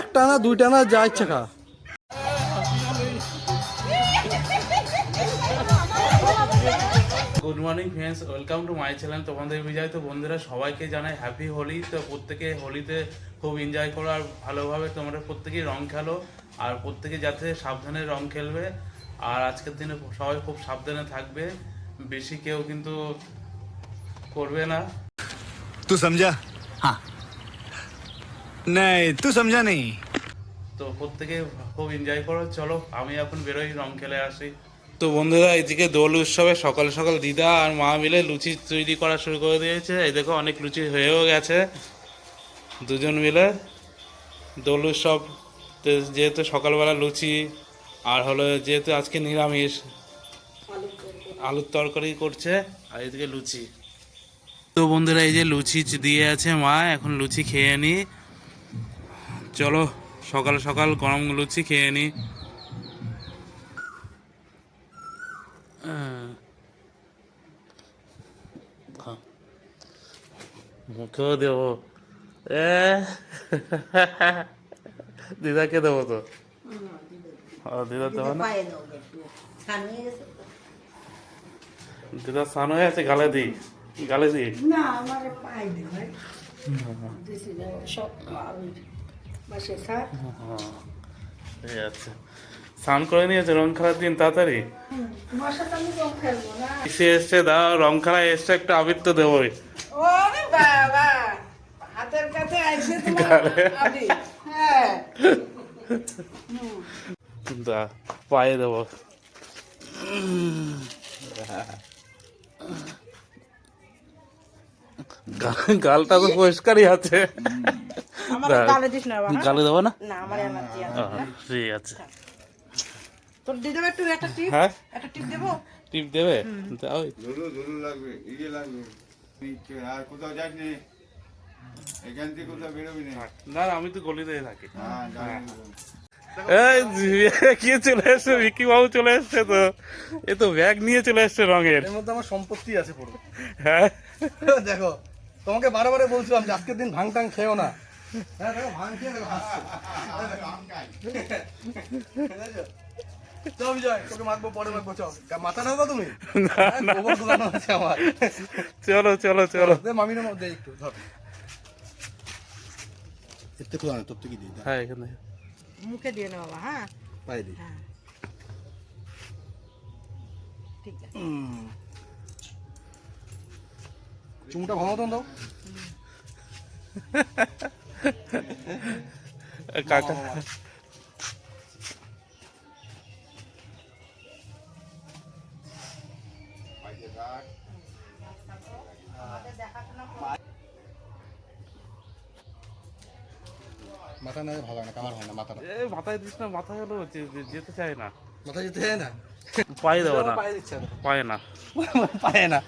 একটা না দুইটা না যা ইচ্ছা খা। Good morning friends welcome to my channel তোমাদের বিজয় তো বন্ধুরা সবাইকে জানাই হ্যাপি হোলি তো প্রত্যেকে হোলিতে খুব এনজয় করো আর ভালোভাবে তোমরা প্রত্যেকেই রং খেলো আর প্রত্যেকে যাতে সাবধানে রং খেলবে। আর আজকের দিনে সবাই খুব সাবধানে থাকবে বেশি কেউ কিন্তু করবে না। তুই সমঝা হ্যাঁ नहीं तू समझा नहीं তো প্রত্যেকে খুব এনজয় করো চলো আমি এখন বেরোই রং খেলে আসি তো বন্ধুরা এদিকে দোল উৎসবে সকাল সকাল দিদা আর মা মিলে লুচি তৈরি করা শুরু করে দিয়েছে এই দেখো অনেক লুচি হয়েও গেছে দুজন মিলে দোল উৎসব তো যেহেতু সকালবেলা লুচি আর হলো যেহেতু আজকে নিরামিষ আলুর তরকারি করছে আর এদিকে লুচি তো বন্ধুরা এই যে লুচি দিয়ে আছে মা এখন লুচি খেয়ে নি চলো সকাল সকাল গরম লুচি খেয়ে নি। আহ। মুখেও দেবো। দিদাকে দেবো তো। ও, দিদা দেবো না দিদা স্নান হয়ে আছে গালে দিই গালে দিই না আমার পায়ে দে ভাই। দিছি সব স্নান করে নিয়েছে রং খেলার দিন তাড়াতাড়ি? এসে এসছে দাও রং খেলায় এসছে একটা আবির তো দেবোই ওরে হাতের কাছে আইছে তোমার আবি। হ্যাঁ। দা পায়ে দেবো। গালটা তো পরিষ্কারই আছে। গালে দিস না গালে দেবো না? না আমার এনার্জি আছে। ঠিক আছে। তোর দিয়ে দেবে একটু একটা টিপ? হ্যাঁ? একটা টিপ দেবো? টিপ দেবে? দাও ধুলো ধুলো লাগবে ইয়ে লাগবে। আর কোথাও যাস নি এখান থেকে কোথাও বেরোবি না? না না, আমি তো গলিতে থাকি। হ্যাঁ চলে এসছে? ভিকি বাবু চলে এসছে তো। এ তো ব্যাগ নিয়ে চলে এসছে রঙের। এর মধ্যে আমার সম্পত্তি আছে পুরো। হ্যাঁ। দেখো তোমাকে বারে বারে বলছিলাম যে আজকের দিন ভাং টাং খেও না। হ্যাঁ দেখো ভাং খেয়ে দেখো চল বিজয় তোকে মাখবো পরে মাখবো চল। গা- মাথা তুমি। হ্যাঁ, আমার। চলো চলো চলো। দে মামির মধ্যে একটু ধর। এতে থেকে হ্যাঁ এখানে। মুখে দিয়ে নে বাবা হ্যাঁ? দিই হ্যাঁ। ঠিক আছে। চুমুটা ভাঙো তো দাও। কাকা মাথা না ভালো না কামার হয় না মাথা এ মাথায় দিস না মাথায় হলো যেতে চায় না। মাথা যেতে হয় না? পায়ে দেবো না। পায়ে দিচ্ছে না। পায়ে না। পায়ে না।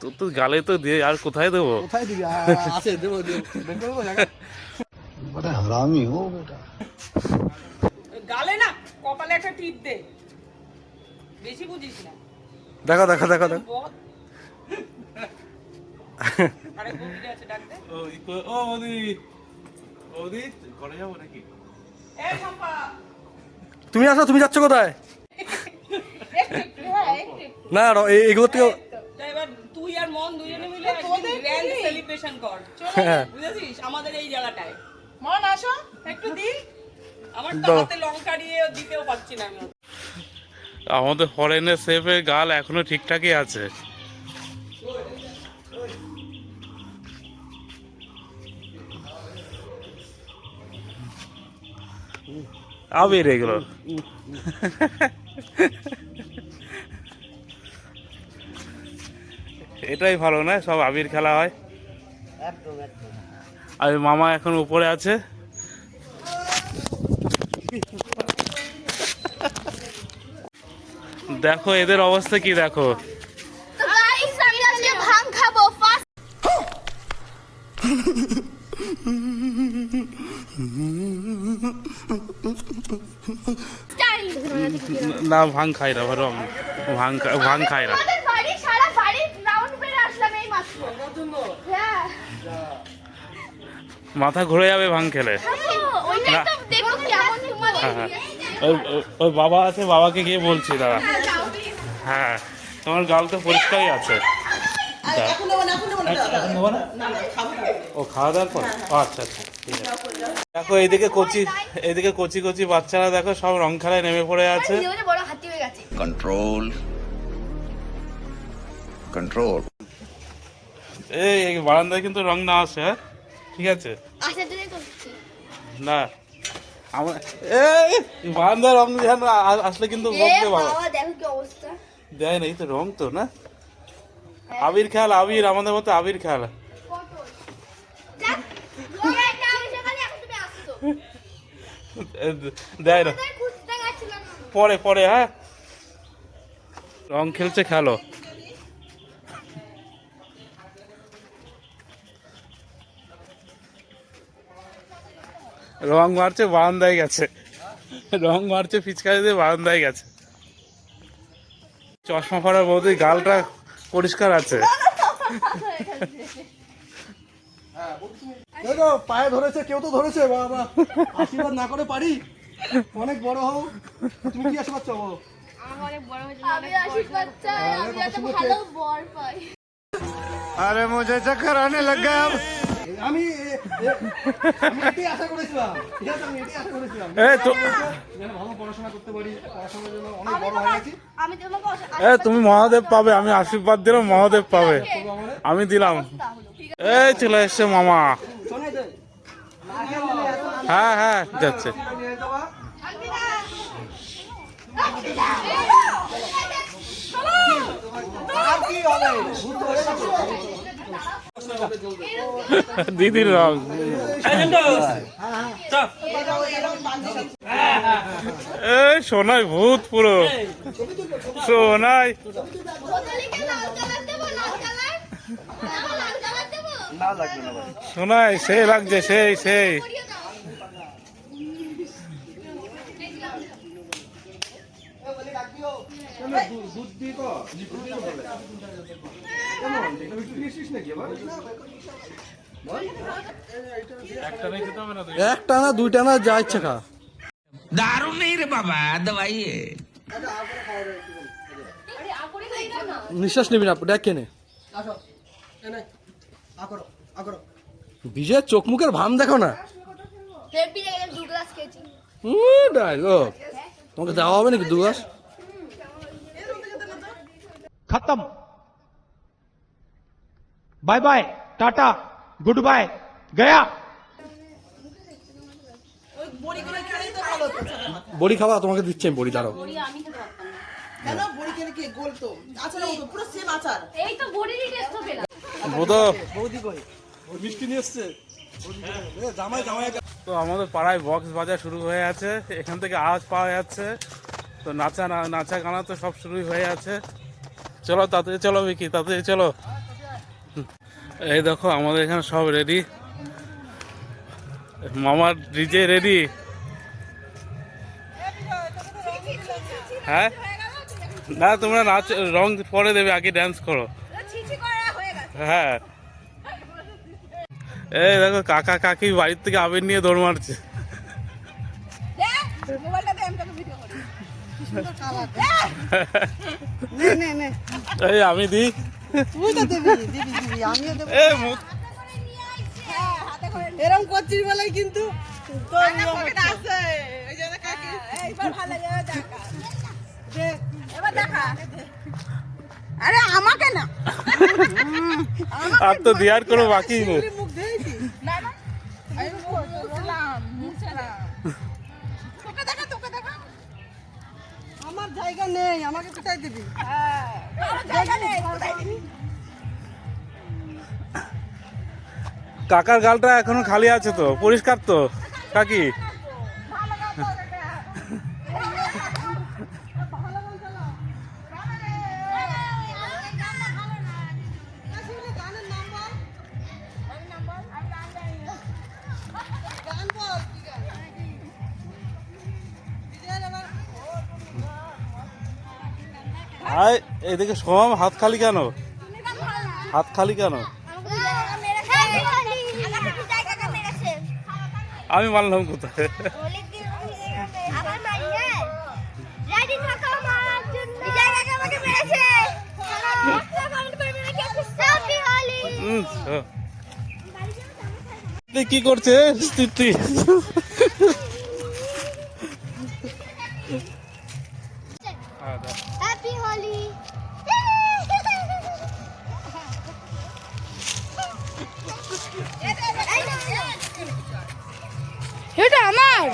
তোর তো গালে তো দিয়ে আর কোথায় দেবো? কোথায় দিবি? আছে দেবো দেবো। বের করে দেবো জায়গা। গালে না কপালে একটা টিপ দে। বেশি বুঝিস না। দেখো দেখো দেখো দেখো। আরে বউদিটা আছে ডাক দে। ও ও ওদি ওদি ঘরে যাব নাকি? এ সম্পা তুমি আসো তুমি যাচ্ছ কোথায়? হ্যাঁ। না র- এ- এগুলো থেকে গ্র্যান্ড সেলিব্রেশন কর। হ্যাঁ। বুঝেছিস? আমাদের এই জায়গাটায় মন আসো। একটু দি আমার তো হাতে লঙ্কা দিয়ে দিতেও পারছি না আমি। আমাদের ফরেনের সেফের গাল এখনও ঠিকঠাকই আছে। আবির এগুলো। এটাই ভালো না সব আবির খেলা হয়। একদম একদম। আর মামা এখন উপরে আছে। দেখো এদের অবস্থা কি দেখো? না ভাং খাই না ভালো ভাং ভাং খাই না আমাদের বাড়ি সারা বাড়ি রাউন্ড বের আসলাম এই মাত্র হ্যাঁ মাথা ঘুরে যাবে ভাঙ খেলে। ওই বাবা আছে বাবাকে গিয়ে বলছি দাদা হ্যাঁ তোমার গাল তো পরিষ্কারই আছে। ও খাওয়া দাওয়ার পর? আচ্ছা আচ্ছা ঠিক আছে। দেখো এইদিকে কচি এইদিকে কচি কচি বাচ্চারা দেখো সব রং খেলায় নেমে পড়ে আছে। কন্ট্রোল কন্ট্রোল এই বারান্দায় কিন্তু রং না আসে হ্যাঁ? ঠিক আছে। করছি। না। আমার এই বারান্দায় রং যেন আসলে কিন্তু দেয় না এই তো রং তো না? আবির খেয়াল আবির আমাদের মতো আবির খেয়াল দেয় না। পরে পরে হ্যাঁ। রং খেলছে খেলো। রং মারছে বারান্দায় গেছে রং মারছে পিচকারি দিয়ে বারান্দায় গেছে চশমা পরার বৌদি গালটা পরিষ্কার আছে এই তো পায়ে ধরেছে কেউ তো ধরেছে বাবা আশীর্বাদ না করে পারি অনেক বড় হও তুমি কি আশীর্বাদ চাও বলো? আমি আশীর্বাদ চাই আমি একটা ভালো বর পাই अरे मुझे चक्कर आने लग गया अब আমি এ- এ- এটাই আশা করেছিলাম। ঠিক আছে আমি এটাই আশা করেছিলাম। এ তো ভালো পড়াশোনা করতে পারি পড়াশোনার জন্য অনেক বড় হয়ে গেছি আমি তোমাকে এ তুমি মহাদেব পাবে আমি আশীর্বাদ দিলাম মহাদেব পাবে। আমি দিলাম। এই চলে এসছে মামা। হ্যাঁ হ্যাঁ যাচ্ছে। আর কি হবে? ভূত ধরে গেছে। দিদির রং এই সোনাই ভূত পুরো। সোনাই। সোনাই সেই লাগছে সেই সেই। দুধ দিয়ে একটা না দুইটা না যা ইচ্ছা খা। দারুণ নেই রে বাবা দাবাই নিঃশ্বাস নিবি না ডাক কেনে। বিজয়ের চোখ মুখের ভাম দেখো না। তোমাকে দেওয়া হবে নাকি দু গ্লাস? খতম। Bye bye tata good bye Gaya বড়ি খাওয়া তোমাকে দিচ্ছে আমি বড়ি দাঁড়াও। হ্যাঁ। তো? আমাদের পাড়ায় বক্স বাজার শুরু হয়ে আছে। এখান থেকে আওয়াজ পাওয়া যাচ্ছে। তো নাচা নাচা গানা তো সব শুরু হয়ে আছে। চলো তাতে চলো বিকি তাতে চলো। এই দেখো, আমাদের এখানে সব রেডি মামার ডিজে রেডি হ্যাঁ? না, তোমরা নাচ, রং পরে দেবে, আগে ড্যান্স করো। হ্যাঁ। এই দেখো, কাকা কাকি বাড়ির থেকে আবির নিয়ে দৌড় মারছে। এই আমি দিই। তুই তো দিবি দিবি দিবি আমিও দেবো। এ মুখ এরকম করছিস বলে কিন্তু তোর পকেটে আছে। এই জন্য কাকি এইবার ভালো লাগে দেখা। এবার দেখা। আরে আমাকে না। আর তো দেওয়ার কোনো বাকি নেই। মুখ দিয়েছি না না আমি মুছলাম মুছলাম তোকে দেখা তোকে দেখা আমার জায়গা নেই আমাকে কোথায় দিবি? হ্যাঁ। কাকার গালটা এখনও খালি আছে তো পরিষ্কার তো কাকি? আয় এদিকে সোমাম হাত খালি কেন? হাত খালি কেন? আমি মানলাম কোথায়? কি করছে আবার এটা আমার?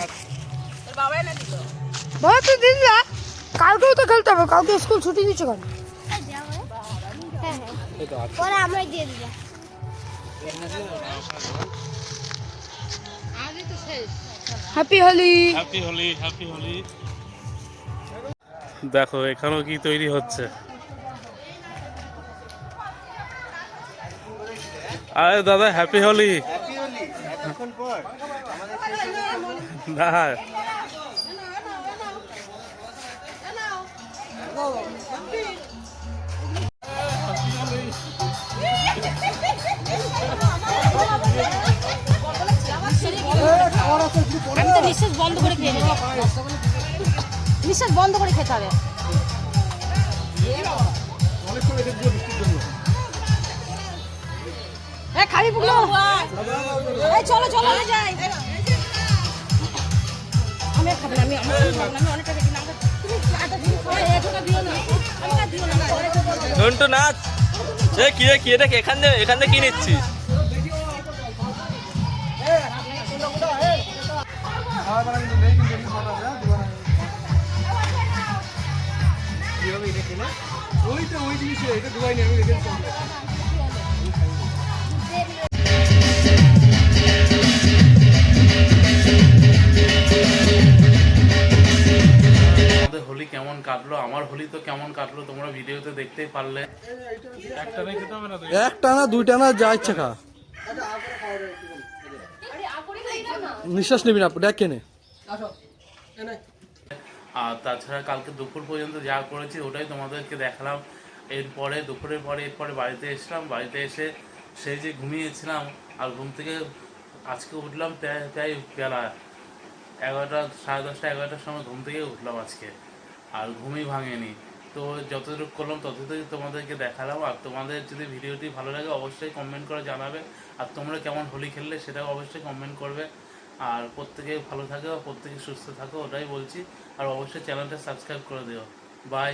বাবা তুই দিস না কালকেও তো খেলতে হবে কালকে স্কুল ছুটি দিচ্ছে কেন? পরে আমরাই দিয়ে দিলাম happy Holi happy Holi happy Holi দেখো এখানেও কি তৈরি হচ্ছে? আরে দাদা হ্যাপি হোলি আমি তো নিঃশ্বাস বন্ধ করে খেয়ে নেব। নিঃশ্বাস বন্ধ করে খেতে হবে। এ খাবি পুগলো? এই চলো চলো যাই। আমি খাব না আমি আমার আমি খাব আমি অনেকটা দেখি না তুমি আটা দিন খাও? এতটা দিও না। আমাকে দিও না আমি পরে খাব। ঘন্টু নাচ। এ কি রে কি? এটা এখান থেকে এখান থেকে কি নিচ্ছিস? নেই? ওই তো ওই জিনিসই, এটা ধোয়াইনি, আমি রেখে কেমন কাটলো? আমার হোলি তো কেমন কাটলো? তোমরা ভিডিওতে দেখতেই পারলে। একটা না দুইটা না যা ইচ্ছা খা। নিঃশ্বাস নিবি না দেখ কেনে আর তাছাড়া কালকে দুপুর পর্যন্ত যা করেছি ওটাই তোমাদেরকে দেখালাম। এরপরে দুপুরের পরে এরপরে বাড়িতে এসলাম বাড়িতে এসে সেই যে ঘুমিয়েছিলাম আর ঘুম থেকে আজকে উঠলাম প্রায় প্রায় বেলা এগারোটা সাড়ে দশটা এগারোটার সময় ঘুম থেকে উঠলাম আজকে। আর ঘুমই ভাঙেনি। তো যতটুকু করলাম ততটুকু তোমাদেরকে দেখালাম। আর তোমাদের যদি ভিডিওটি ভালো লাগে অবশ্যই কমেন্ট করে জানাবে। আর তোমরা কেমন হোলি খেললে সেটাও অবশ্যই কমেন্ট করবে। আর প্রত্যেকে ভালো থাকো, প্রত্যেকে সুস্থ থাকো, ওটাই বলছি। আর অবশ্যই চ্যানেলটা সাবস্ক্রাইব করে দিও। বাই